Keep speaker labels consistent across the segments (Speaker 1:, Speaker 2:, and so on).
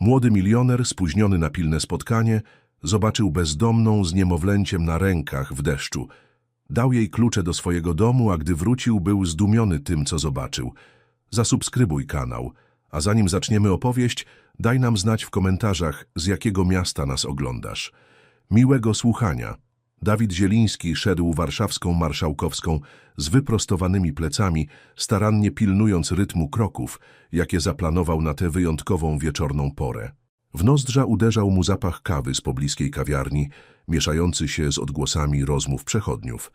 Speaker 1: Młody milioner, spóźniony na pilne spotkanie, zobaczył bezdomną z niemowlęciem na rękach w deszczu. Dał jej klucze do swojego domu, a gdy wrócił, był zdumiony tym, co zobaczył. Zasubskrybuj kanał, a zanim zaczniemy opowieść, daj nam znać w komentarzach, z jakiego miasta nas oglądasz. Miłego słuchania. Dawid Zieliński szedł warszawską marszałkowską z wyprostowanymi plecami, starannie pilnując rytmu kroków, jakie zaplanował na tę wyjątkową wieczorną porę. W nozdrza uderzał mu zapach kawy z pobliskiej kawiarni, mieszający się z odgłosami rozmów przechodniów.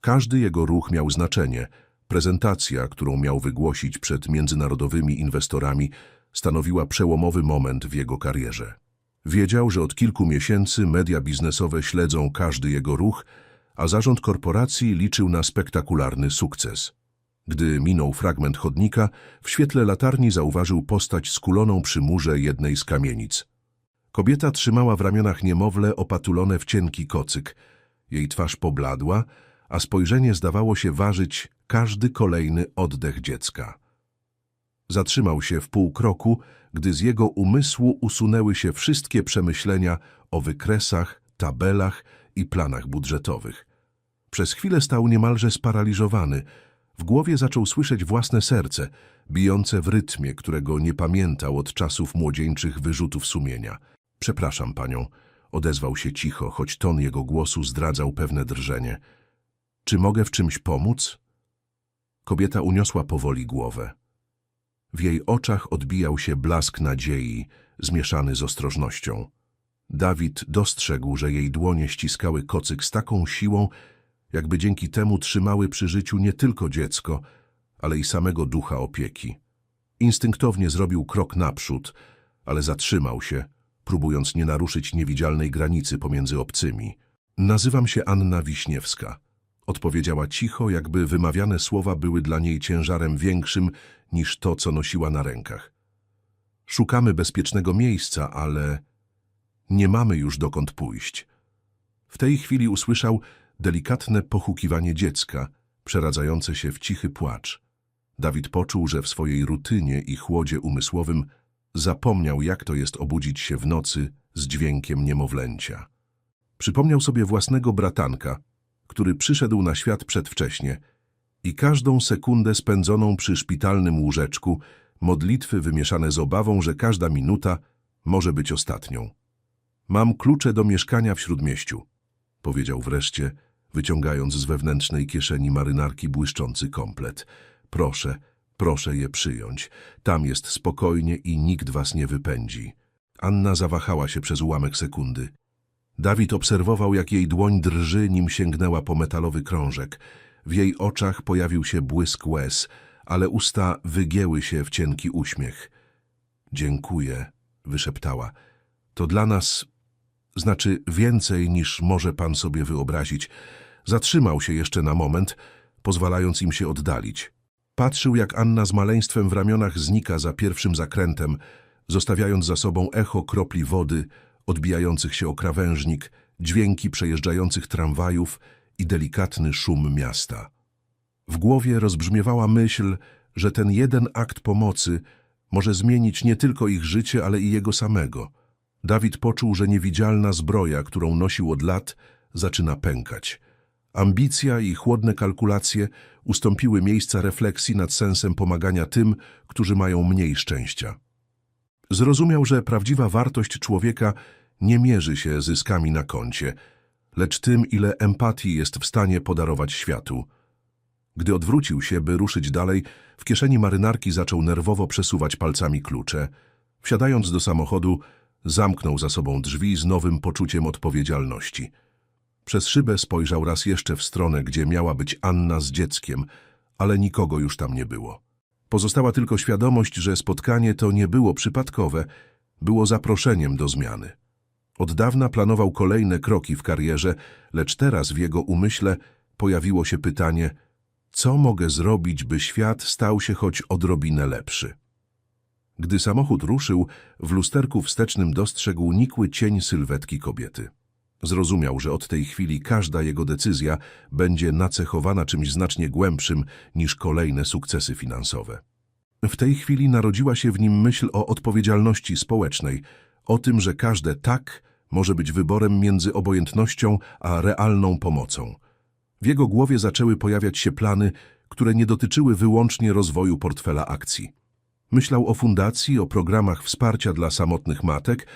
Speaker 1: Każdy jego ruch miał znaczenie. Prezentacja, którą miał wygłosić przed międzynarodowymi inwestorami, stanowiła przełomowy moment w jego karierze. Wiedział, że od kilku miesięcy media biznesowe śledzą każdy jego ruch, a zarząd korporacji liczył na spektakularny sukces. Gdy minął fragment chodnika, w świetle latarni zauważył postać skuloną przy murze jednej z kamienic. Kobieta trzymała w ramionach niemowlę opatulone w cienki kocyk. Jej twarz pobladła, a spojrzenie zdawało się ważyć każdy kolejny oddech dziecka. Zatrzymał się w pół kroku, gdy z jego umysłu usunęły się wszystkie przemyślenia o wykresach, tabelach i planach budżetowych. Przez chwilę stał niemalże sparaliżowany. W głowie zaczął słyszeć własne serce, bijące w rytmie, którego nie pamiętał od czasów młodzieńczych wyrzutów sumienia. Przepraszam panią, odezwał się cicho, choć ton jego głosu zdradzał pewne drżenie. Czy mogę w czymś pomóc? Kobieta uniosła powoli głowę. W jej oczach odbijał się blask nadziei, zmieszany z ostrożnością. Dawid dostrzegł, że jej dłonie ściskały kocyk z taką siłą, jakby dzięki temu trzymały przy życiu nie tylko dziecko, ale i samego ducha opieki. Instynktownie zrobił krok naprzód, ale zatrzymał się, próbując nie naruszyć niewidzialnej granicy pomiędzy obcymi. Nazywam się Anna Wiśniewska. Odpowiedziała cicho, jakby wymawiane słowa były dla niej ciężarem większym niż to, co nosiła na rękach. Szukamy bezpiecznego miejsca, ale nie mamy już dokąd pójść. W tej chwili usłyszał delikatne pochukiwanie dziecka, przeradzające się w cichy płacz. Dawid poczuł, że w swojej rutynie i chłodzie umysłowym zapomniał, jak to jest obudzić się w nocy z dźwiękiem niemowlęcia. Przypomniał sobie własnego bratanka, który przyszedł na świat przedwcześnie i każdą sekundę spędzoną przy szpitalnym łóżeczku, modlitwy wymieszane z obawą, że każda minuta może być ostatnią. Mam klucze do mieszkania w Śródmieściu, powiedział wreszcie, wyciągając z wewnętrznej kieszeni marynarki błyszczący komplet. Proszę, proszę je przyjąć. Tam jest spokojnie i nikt was nie wypędzi. Anna zawahała się przez ułamek sekundy. Dawid obserwował, jak jej dłoń drży, nim sięgnęła po metalowy krążek. W jej oczach pojawił się błysk łez, ale usta wygięły się w cienki uśmiech. Dziękuję, wyszeptała. To dla nas znaczy więcej niż może pan sobie wyobrazić. Zatrzymał się jeszcze na moment, pozwalając im się oddalić. Patrzył, jak Anna z maleństwem w ramionach znika za pierwszym zakrętem, zostawiając za sobą echo kropli wody, odbijających się o krawężnik, dźwięki przejeżdżających tramwajów i delikatny szum miasta. W głowie rozbrzmiewała myśl, że ten jeden akt pomocy może zmienić nie tylko ich życie, ale i jego samego. Dawid poczuł, że niewidzialna zbroja, którą nosił od lat, zaczyna pękać. Ambicja i chłodne kalkulacje ustąpiły miejsca refleksji nad sensem pomagania tym, którzy mają mniej szczęścia. Zrozumiał, że prawdziwa wartość człowieka nie mierzy się zyskami na koncie, lecz tym, ile empatii jest w stanie podarować światu. Gdy odwrócił się, by ruszyć dalej, w kieszeni marynarki zaczął nerwowo przesuwać palcami klucze. Wsiadając do samochodu, zamknął za sobą drzwi z nowym poczuciem odpowiedzialności. Przez szybę spojrzał raz jeszcze w stronę, gdzie miała być Anna z dzieckiem, ale nikogo już tam nie było. Pozostała tylko świadomość, że spotkanie to nie było przypadkowe, było zaproszeniem do zmiany. Od dawna planował kolejne kroki w karierze, lecz teraz w jego umyśle pojawiło się pytanie, co mogę zrobić, by świat stał się choć odrobinę lepszy. Gdy samochód ruszył, w lusterku wstecznym dostrzegł nikły cień sylwetki kobiety. Zrozumiał, że od tej chwili każda jego decyzja będzie nacechowana czymś znacznie głębszym niż kolejne sukcesy finansowe. W tej chwili narodziła się w nim myśl o odpowiedzialności społecznej, o tym, że każde tak może być wyborem między obojętnością a realną pomocą. W jego głowie zaczęły pojawiać się plany, które nie dotyczyły wyłącznie rozwoju portfela akcji. Myślał o fundacji, o programach wsparcia dla samotnych matek,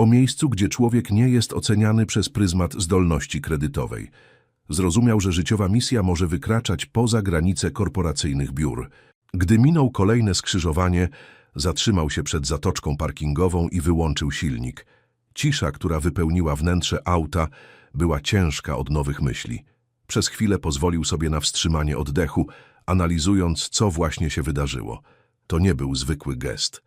Speaker 1: o miejscu, gdzie człowiek nie jest oceniany przez pryzmat zdolności kredytowej. Zrozumiał, że życiowa misja może wykraczać poza granice korporacyjnych biur. Gdy minął kolejne skrzyżowanie, zatrzymał się przed zatoczką parkingową i wyłączył silnik. Cisza, która wypełniła wnętrze auta, była ciężka od nowych myśli. Przez chwilę pozwolił sobie na wstrzymanie oddechu, analizując, co właśnie się wydarzyło. To nie był zwykły gest.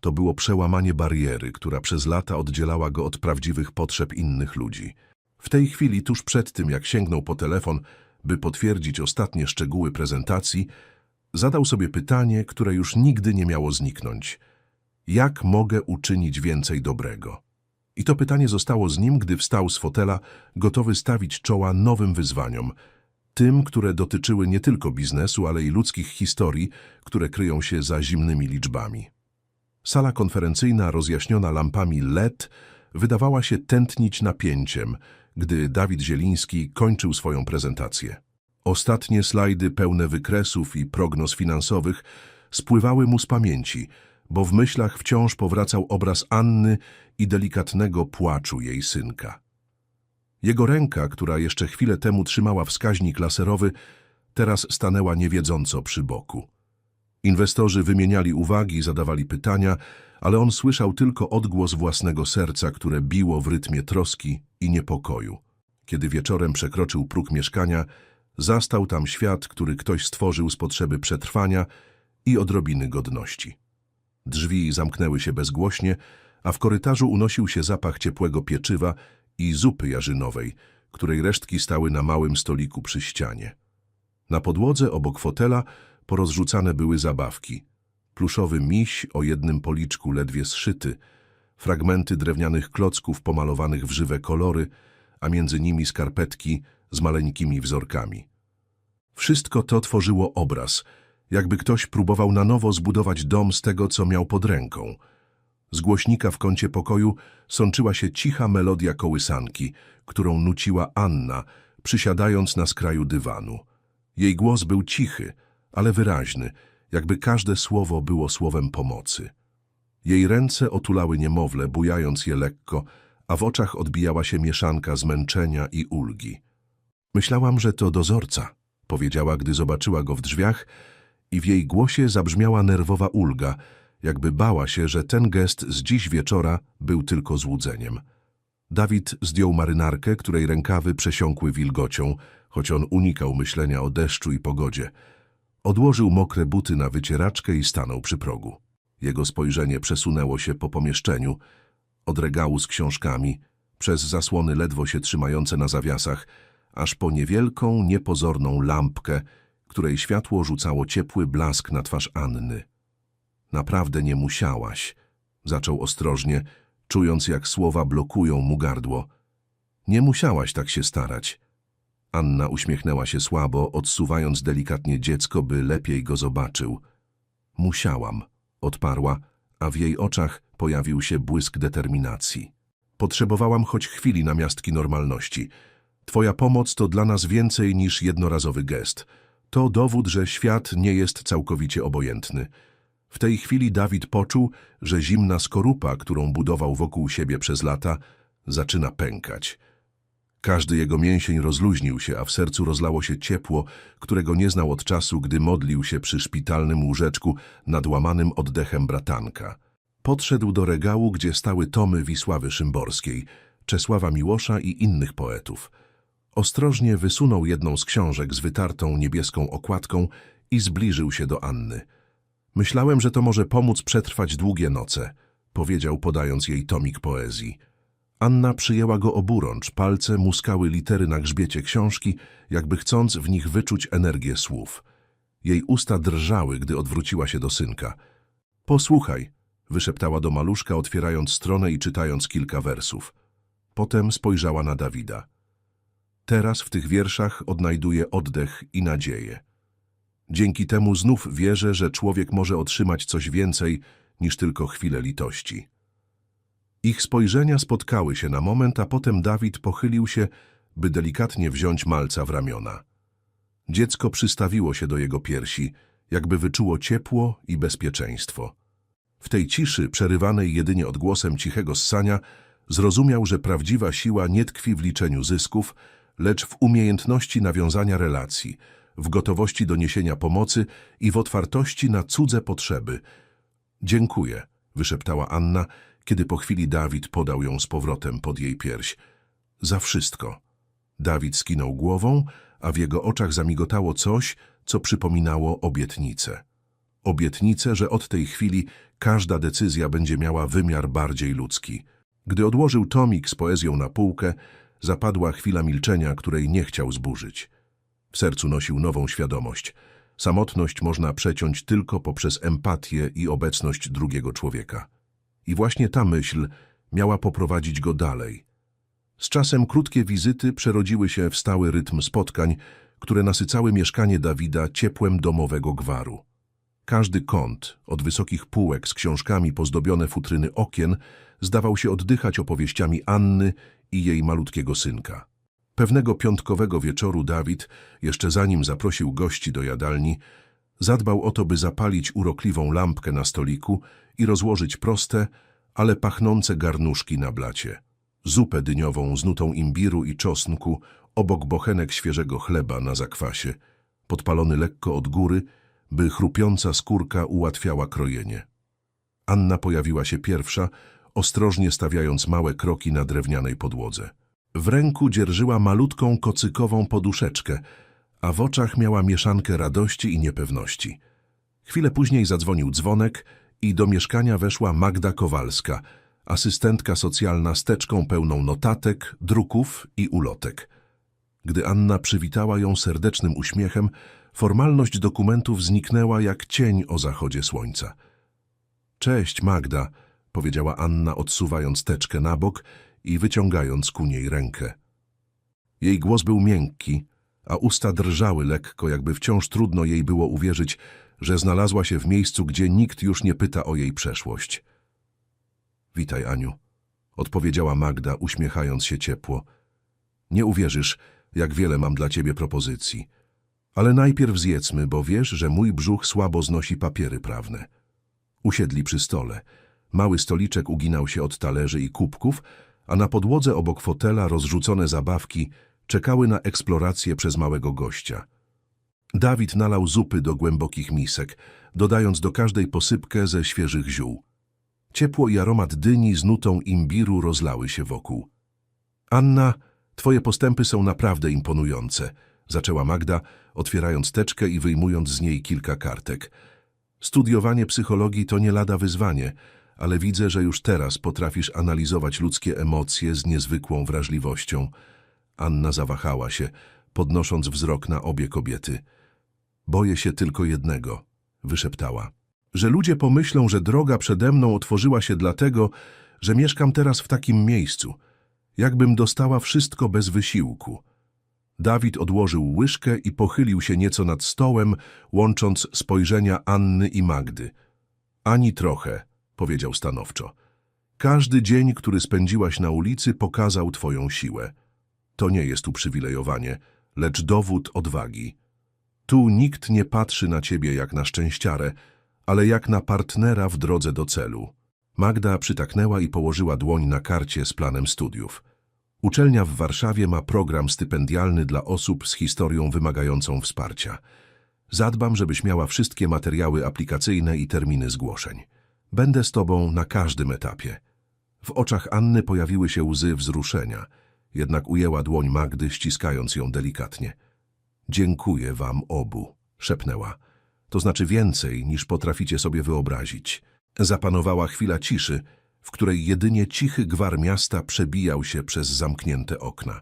Speaker 1: To było przełamanie bariery, która przez lata oddzielała go od prawdziwych potrzeb innych ludzi. W tej chwili, tuż przed tym, jak sięgnął po telefon, by potwierdzić ostatnie szczegóły prezentacji, zadał sobie pytanie, które już nigdy nie miało zniknąć. Jak mogę uczynić więcej dobrego? I to pytanie zostało z nim, gdy wstał z fotela, gotowy stawić czoła nowym wyzwaniom, tym, które dotyczyły nie tylko biznesu, ale i ludzkich historii, które kryją się za zimnymi liczbami. Sala konferencyjna rozjaśniona lampami LED wydawała się tętnić napięciem, gdy Dawid Zieliński kończył swoją prezentację. Ostatnie slajdy pełne wykresów i prognoz finansowych spływały mu z pamięci, bo w myślach wciąż powracał obraz Anny i delikatnego płaczu jej synka. Jego ręka, która jeszcze chwilę temu trzymała wskaźnik laserowy, teraz stanęła niewiedząco przy boku. Inwestorzy wymieniali uwagi, zadawali pytania, ale on słyszał tylko odgłos własnego serca, które biło w rytmie troski i niepokoju. Kiedy wieczorem przekroczył próg mieszkania, zastał tam świat, który ktoś stworzył z potrzeby przetrwania i odrobiny godności. Drzwi zamknęły się bezgłośnie, a w korytarzu unosił się zapach ciepłego pieczywa i zupy jarzynowej, której resztki stały na małym stoliku przy ścianie. Na podłodze obok fotela porozrzucane były zabawki. Pluszowy miś o jednym policzku ledwie zszyty, fragmenty drewnianych klocków pomalowanych w żywe kolory, a między nimi skarpetki z maleńkimi wzorkami. Wszystko to tworzyło obraz, jakby ktoś próbował na nowo zbudować dom z tego, co miał pod ręką. Z głośnika w kącie pokoju sączyła się cicha melodia kołysanki, którą nuciła Anna, przysiadając na skraju dywanu. Jej głos był cichy, ale wyraźny, jakby każde słowo było słowem pomocy. Jej ręce otulały niemowlę, bujając je lekko, a w oczach odbijała się mieszanka zmęczenia i ulgi. Myślałam, że to dozorca, powiedziała, gdy zobaczyła go w drzwiach i w jej głosie zabrzmiała nerwowa ulga, jakby bała się, że ten gest z dziś wieczora był tylko złudzeniem. Dawid zdjął marynarkę, której rękawy przesiąkły wilgocią, choć on unikał myślenia o deszczu i pogodzie. Odłożył mokre buty na wycieraczkę i stanął przy progu. Jego spojrzenie przesunęło się po pomieszczeniu, od regału z książkami, przez zasłony ledwo się trzymające na zawiasach, aż po niewielką, niepozorną lampkę, której światło rzucało ciepły blask na twarz Anny. Naprawdę nie musiałaś, zaczął ostrożnie, czując jak słowa blokują mu gardło. Nie musiałaś tak się starać. Anna uśmiechnęła się słabo, odsuwając delikatnie dziecko, by lepiej go zobaczył. Musiałam, odparła, a w jej oczach pojawił się błysk determinacji. Potrzebowałam choć chwili na miastki normalności. Twoja pomoc to dla nas więcej niż jednorazowy gest. To dowód, że świat nie jest całkowicie obojętny. W tej chwili Dawid poczuł, że zimna skorupa, którą budował wokół siebie przez lata, zaczyna pękać. Każdy jego mięsień rozluźnił się, a w sercu rozlało się ciepło, którego nie znał od czasu, gdy modlił się przy szpitalnym łóżeczku nad łamanym oddechem bratanka. Podszedł do regału, gdzie stały tomy Wisławy Szymborskiej, Czesława Miłosza i innych poetów. Ostrożnie wysunął jedną z książek z wytartą niebieską okładką i zbliżył się do Anny. Myślałem, że to może pomóc przetrwać długie noce, powiedział podając jej tomik poezji. Anna przyjęła go oburącz, palce muskały litery na grzbiecie książki, jakby chcąc w nich wyczuć energię słów. Jej usta drżały, gdy odwróciła się do synka. Posłuchaj, wyszeptała do maluszka, otwierając stronę i czytając kilka wersów. Potem spojrzała na Dawida. Teraz w tych wierszach odnajduje oddech i nadzieję. Dzięki temu znów wierzę, że człowiek może otrzymać coś więcej niż tylko chwilę litości. Ich spojrzenia spotkały się na moment, a potem Dawid pochylił się, by delikatnie wziąć malca w ramiona. Dziecko przystawiło się do jego piersi, jakby wyczuło ciepło i bezpieczeństwo. W tej ciszy, przerywanej jedynie odgłosem cichego ssania, zrozumiał, że prawdziwa siła nie tkwi w liczeniu zysków, lecz w umiejętności nawiązania relacji, w gotowości do niesienia pomocy i w otwartości na cudze potrzeby. Dziękuję, wyszeptała Anna, kiedy po chwili Dawid podał ją z powrotem pod jej pierś. Za wszystko. Dawid skinął głową, a w jego oczach zamigotało coś, co przypominało obietnicę. Obietnicę, że od tej chwili każda decyzja będzie miała wymiar bardziej ludzki. Gdy odłożył tomik z poezją na półkę, zapadła chwila milczenia, której nie chciał zburzyć. W sercu nosił nową świadomość. Samotność można przeciąć tylko poprzez empatię i obecność drugiego człowieka. I właśnie ta myśl miała poprowadzić go dalej. Z czasem krótkie wizyty przerodziły się w stały rytm spotkań, które nasycały mieszkanie Dawida ciepłem domowego gwaru. Każdy kąt, od wysokich półek z książkami pozdobione futryny okien, zdawał się oddychać opowieściami Anny i jej malutkiego synka. Pewnego piątkowego wieczoru Dawid, jeszcze zanim zaprosił gości do jadalni, zadbał o to, by zapalić urokliwą lampkę na stoliku i rozłożyć proste, ale pachnące garnuszki na blacie. Zupę dyniową z nutą imbiru i czosnku, obok bochenek świeżego chleba na zakwasie, podpalony lekko od góry, by chrupiąca skórka ułatwiała krojenie. Anna pojawiła się pierwsza, ostrożnie stawiając małe kroki na drewnianej podłodze. W ręku dzierżyła malutką kocykową poduszeczkę, a w oczach miała mieszankę radości i niepewności. Chwilę później zadzwonił dzwonek i do mieszkania weszła Magda Kowalska, asystentka socjalna z teczką pełną notatek, druków i ulotek. Gdy Anna przywitała ją serdecznym uśmiechem, formalność dokumentów zniknęła jak cień o zachodzie słońca. Cześć, Magda, powiedziała Anna, odsuwając teczkę na bok i wyciągając ku niej rękę. Jej głos był miękki, a usta drżały lekko, jakby wciąż trudno jej było uwierzyć, że znalazła się w miejscu, gdzie nikt już nie pyta o jej przeszłość. Witaj, Aniu, odpowiedziała Magda, uśmiechając się ciepło. Nie uwierzysz, jak wiele mam dla ciebie propozycji. Ale najpierw zjedzmy, bo wiesz, że mój brzuch słabo znosi papiery prawne. Usiedli przy stole. Mały stoliczek uginał się od talerzy i kubków, a na podłodze obok fotela rozrzucone zabawki czekały na eksplorację przez małego gościa. Dawid nalał zupy do głębokich misek, dodając do każdej posypkę ze świeżych ziół. Ciepło i aromat dyni z nutą imbiru rozlały się wokół. Anna, twoje postępy są naprawdę imponujące, zaczęła Magda, otwierając teczkę i wyjmując z niej kilka kartek. Studiowanie psychologii to nie lada wyzwanie, ale widzę, że już teraz potrafisz analizować ludzkie emocje z niezwykłą wrażliwością. Anna zawahała się, podnosząc wzrok na obie kobiety. Boję się tylko jednego, wyszeptała. Że ludzie pomyślą, że droga przede mną otworzyła się dlatego, że mieszkam teraz w takim miejscu. Jakbym dostała wszystko bez wysiłku. Dawid odłożył łyżkę i pochylił się nieco nad stołem, łącząc spojrzenia Anny i Magdy. Ani trochę, powiedział stanowczo. Każdy dzień, który spędziłaś na ulicy, pokazał twoją siłę. To nie jest uprzywilejowanie, lecz dowód odwagi. Tu nikt nie patrzy na ciebie jak na szczęściarę, ale jak na partnera w drodze do celu. Magda przytaknęła i położyła dłoń na karcie z planem studiów. Uczelnia w Warszawie ma program stypendialny dla osób z historią wymagającą wsparcia. Zadbam, żebyś miała wszystkie materiały aplikacyjne i terminy zgłoszeń. Będę z tobą na każdym etapie. W oczach Anny pojawiły się łzy wzruszenia, jednak ujęła dłoń Magdy, ściskając ją delikatnie. Dziękuję wam obu, szepnęła. To znaczy więcej, niż potraficie sobie wyobrazić. Zapanowała chwila ciszy, w której jedynie cichy gwar miasta przebijał się przez zamknięte okna.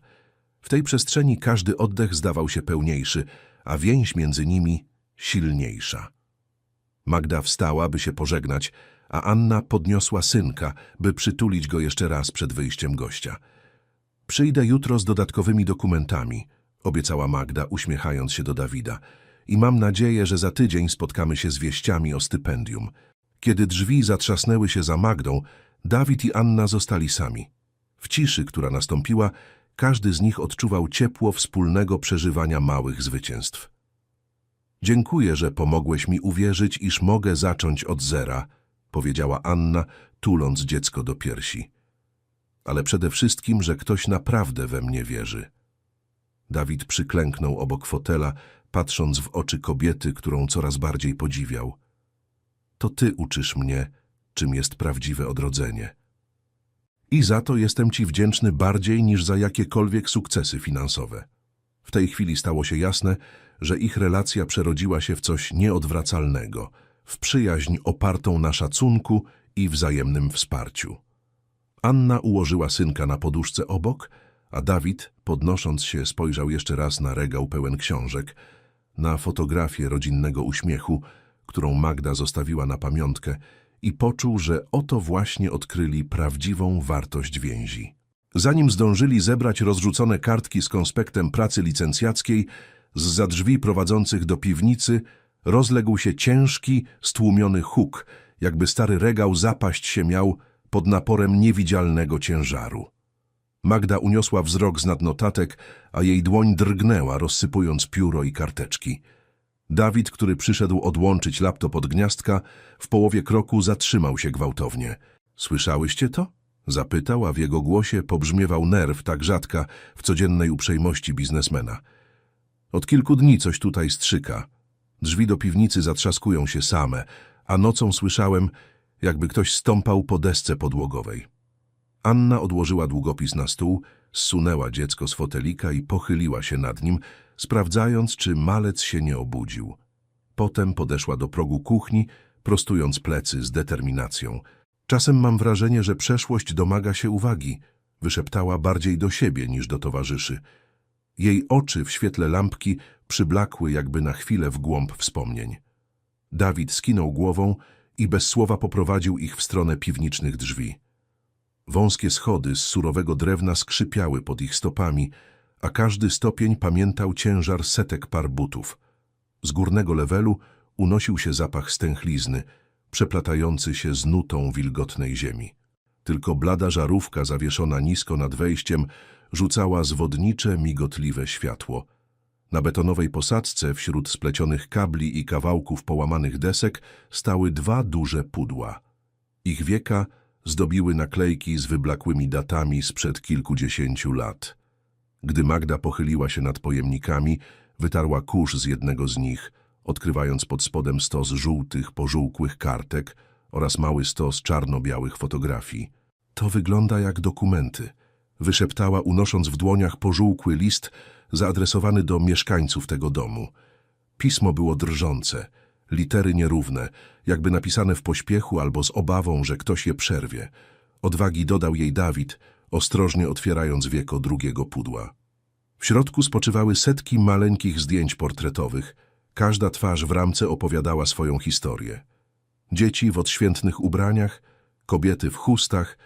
Speaker 1: W tej przestrzeni każdy oddech zdawał się pełniejszy, a więź między nimi silniejsza. Magda wstała, by się pożegnać, a Anna podniosła synka, by przytulić go jeszcze raz przed wyjściem gościa. Przyjdę jutro z dodatkowymi dokumentami, obiecała Magda, uśmiechając się do Dawida. i mam nadzieję, że za tydzień spotkamy się z wieściami o stypendium. Kiedy drzwi zatrzasnęły się za Magdą, Dawid i Anna zostali sami. W ciszy, która nastąpiła, każdy z nich odczuwał ciepło wspólnego przeżywania małych zwycięstw. Dziękuję, że pomogłeś mi uwierzyć, iż mogę zacząć od zera, powiedziała Anna, tuląc dziecko do piersi. Ale przede wszystkim, że ktoś naprawdę we mnie wierzy. Dawid przyklęknął obok fotela, patrząc w oczy kobiety, którą coraz bardziej podziwiał. To ty uczysz mnie, czym jest prawdziwe odrodzenie. I za to jestem ci wdzięczny bardziej niż za jakiekolwiek sukcesy finansowe. W tej chwili stało się jasne, że ich relacja przerodziła się w coś nieodwracalnego, w przyjaźń opartą na szacunku i wzajemnym wsparciu. Anna ułożyła synka na poduszce obok, a Dawid, podnosząc się, spojrzał jeszcze raz na regał pełen książek, na fotografię rodzinnego uśmiechu, którą Magda zostawiła na pamiątkę i poczuł, że oto właśnie odkryli prawdziwą wartość więzi. Zanim zdążyli zebrać rozrzucone kartki z konspektem pracy licencjackiej, z za drzwi prowadzących do piwnicy rozległ się ciężki, stłumiony huk, jakby stary regał zapaść się miał pod naporem niewidzialnego ciężaru. Magda uniosła wzrok z nad notatek, a jej dłoń drgnęła, rozsypując pióro i karteczki. Dawid, który przyszedł odłączyć laptop od gniazdka, w połowie kroku zatrzymał się gwałtownie. Słyszałyście to? Zapytał, a w jego głosie pobrzmiewał nerw tak rzadka w codziennej uprzejmości biznesmena. Od kilku dni coś tutaj strzyka. Drzwi do piwnicy zatrzaskują się same, a nocą słyszałem, jakby ktoś stąpał po desce podłogowej. Anna odłożyła długopis na stół, zsunęła dziecko z fotelika i pochyliła się nad nim, sprawdzając, czy malec się nie obudził. Potem podeszła do progu kuchni, prostując plecy z determinacją. Czasem mam wrażenie, że przeszłość domaga się uwagi, wyszeptała bardziej do siebie niż do towarzyszy. Jej oczy w świetle lampki przyblakły jakby na chwilę w głąb wspomnień. Dawid skinął głową i bez słowa poprowadził ich w stronę piwniczych drzwi. Wąskie schody z surowego drewna skrzypiały pod ich stopami, a każdy stopień pamiętał ciężar setek par butów. Z górnego lewelu unosił się zapach stęchlizny, przeplatający się z nutą wilgotnej ziemi. Tylko blada żarówka zawieszona nisko nad wejściem rzucała zwodnicze, migotliwe światło. Na betonowej posadzce wśród splecionych kabli i kawałków połamanych desek stały dwa duże pudła. Ich wieka zdobiły naklejki z wyblakłymi datami sprzed kilkudziesięciu lat. Gdy Magda pochyliła się nad pojemnikami, wytarła kurz z jednego z nich, odkrywając pod spodem stos żółtych, pożółkłych kartek oraz mały stos czarno-białych fotografii. To wygląda jak dokumenty, wyszeptała, unosząc w dłoniach pożółkły list zaadresowany do mieszkańców tego domu. Pismo było drżące, litery nierówne, jakby napisane w pośpiechu albo z obawą, że ktoś je przerwie. Odwagi dodał jej Dawid, ostrożnie otwierając wieko drugiego pudła. W środku spoczywały setki maleńkich zdjęć portretowych. Każda twarz w ramce opowiadała swoją historię. Dzieci w odświętnych ubraniach, kobiety w chustach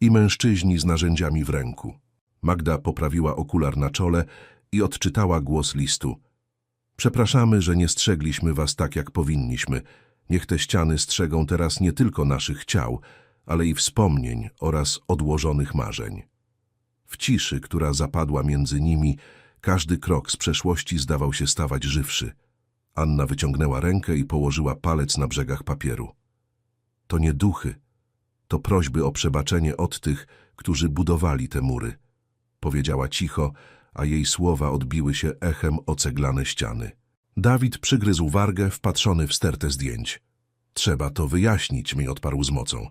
Speaker 1: i mężczyźni z narzędziami w ręku. Magda poprawiła okular na czole i odczytała głos listu. Przepraszamy, że nie strzegliśmy was tak, jak powinniśmy. Niech te ściany strzegą teraz nie tylko naszych ciał, ale i wspomnień oraz odłożonych marzeń. W ciszy, która zapadła między nimi, każdy krok z przeszłości zdawał się stawać żywszy. Anna wyciągnęła rękę i położyła palec na brzegach papieru. To nie duchy, to prośby o przebaczenie od tych, którzy budowali te mury. Powiedziała cicho, a jej słowa odbiły się echem o ceglane ściany. Dawid przygryzł wargę, wpatrzony w stertę zdjęć. Trzeba to wyjaśnić, mi odparł z mocą.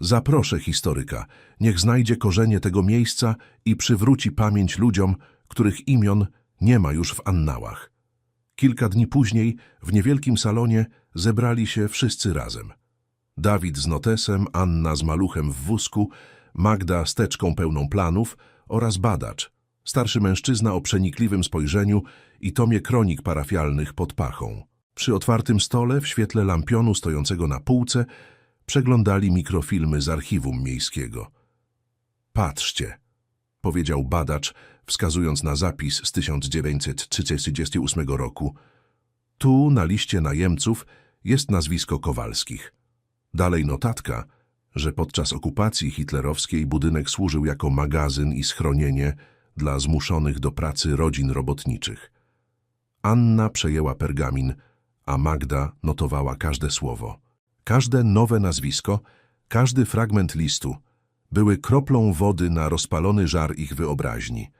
Speaker 1: Zaproszę historyka, niech znajdzie korzenie tego miejsca i przywróci pamięć ludziom, których imion nie ma już w annałach. Kilka dni później w niewielkim salonie zebrali się wszyscy razem. Dawid z notesem, Anna z maluchem w wózku, Magda z teczką pełną planów oraz badacz, starszy mężczyzna o przenikliwym spojrzeniu i tomie kronik parafialnych pod pachą. Przy otwartym stole, w świetle lampionu stojącego na półce, przeglądali mikrofilmy z archiwum miejskiego. Patrzcie, powiedział badacz, wskazując na zapis z 1938 roku. Tu, na liście najemców, jest nazwisko Kowalskich. Dalej notatka, że podczas okupacji hitlerowskiej budynek służył jako magazyn i schronienie dla zmuszonych do pracy rodzin robotniczych. Anna przejęła pergamin, a Magda notowała każde słowo. Każde nowe nazwisko, każdy fragment listu były kroplą wody na rozpalony żar ich wyobraźni.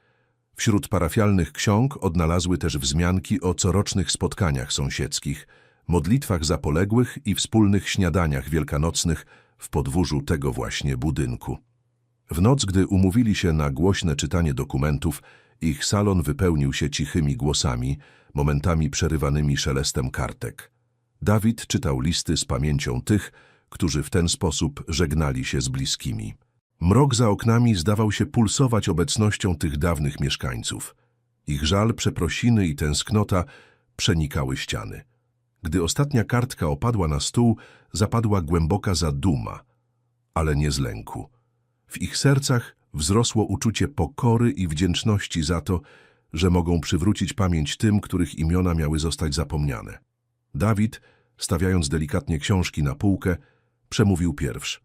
Speaker 1: Wśród parafialnych ksiąg odnalazły też wzmianki o corocznych spotkaniach sąsiedzkich, modlitwach za poległych i wspólnych śniadaniach wielkanocnych w podwórzu tego właśnie budynku. W noc, gdy umówili się na głośne czytanie dokumentów, ich salon wypełnił się cichymi głosami, momentami przerywanymi szelestem kartek. Dawid czytał listy z pamięcią tych, którzy w ten sposób żegnali się z bliskimi. Mrok za oknami zdawał się pulsować obecnością tych dawnych mieszkańców. Ich żal, przeprosiny i tęsknota przenikały ściany. Gdy ostatnia kartka opadła na stół, zapadła głęboka zaduma, ale nie z lęku. W ich sercach wzrosło uczucie pokory i wdzięczności za to, że mogą przywrócić pamięć tym, których imiona miały zostać zapomniane. Dawid, stawiając delikatnie książki na półkę, przemówił pierwszy.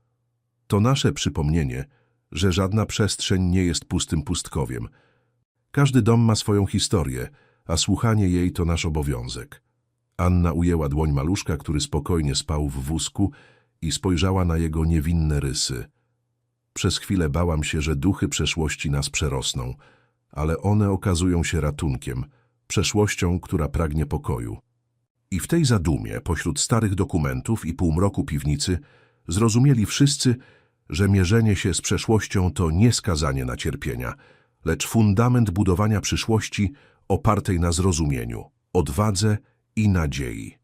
Speaker 1: To nasze przypomnienie, że żadna przestrzeń nie jest pustym pustkowiem. Każdy dom ma swoją historię, a słuchanie jej to nasz obowiązek. Anna ujęła dłoń maluszka, który spokojnie spał w wózku i spojrzała na jego niewinne rysy. Przez chwilę bałam się, że duchy przeszłości nas przerosną, ale one okazują się ratunkiem, przeszłością, która pragnie pokoju. I w tej zadumie, pośród starych dokumentów i półmroku piwnicy, zrozumieli wszyscy, że mierzenie się z przeszłością to nie skazanie na cierpienia, lecz fundament budowania przyszłości opartej na zrozumieniu, odwadze i nadziei.